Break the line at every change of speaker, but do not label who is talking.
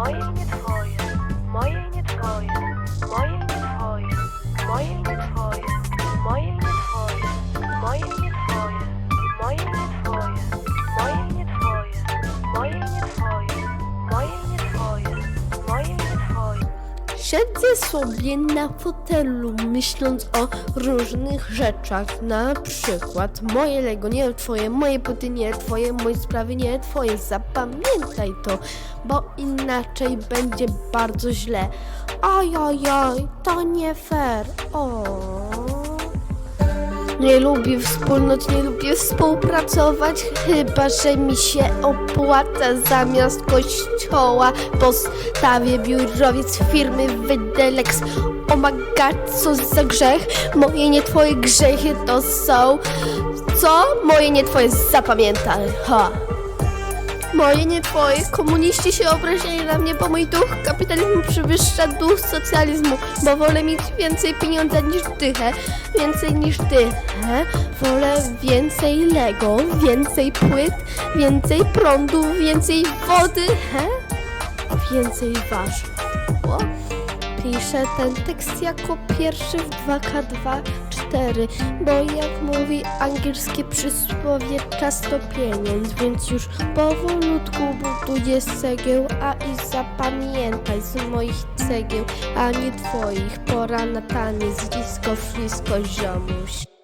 Moje nie twoje, moje nie twoje, moje nie twoje, moje nie twoje, moje nie twoje, moje nie twoje, moje nie twoje, moje nie twoje, moje nie twoje.
Siedzę sobie na fotelu, myśląc o różnych rzeczach. Na przykład moje Lego nie twoje, moje buty nie twoje, moje sprawy nie twoje. Zapamiętaj to, bo inaczej będzie bardzo źle. Ojojoj, to nie fair. O. Nie lubię wspólnot, nie lubię współpracować, chyba że mi się opłaca zamiast kościoła. Postawię biurowiec firmy Wydelex. O co za grzech? Moje nie twoje grzechy to są. Co? Moje nie twoje zapamiętaj. Ha. Moje nie twoje. Komuniści się obraźli na mnie, bo mój duch kapitalizmu przewyższa duch socjalizmu, bo wolę mieć więcej pieniądza niż dychę, więcej niż dychę. Wolę więcej Lego, więcej płyt, więcej prądu, więcej wody, he? Więcej warzyw. Piszę ten tekst jako pierwszy w 2K2 4, bo jak mówi angielskie przysłowie czas to pieniądz, więc już powolutku buduję cegieł, a i zapamiętaj z moich cegieł, a nie twoich, pora na taniec, disco, frisco, ziomuś.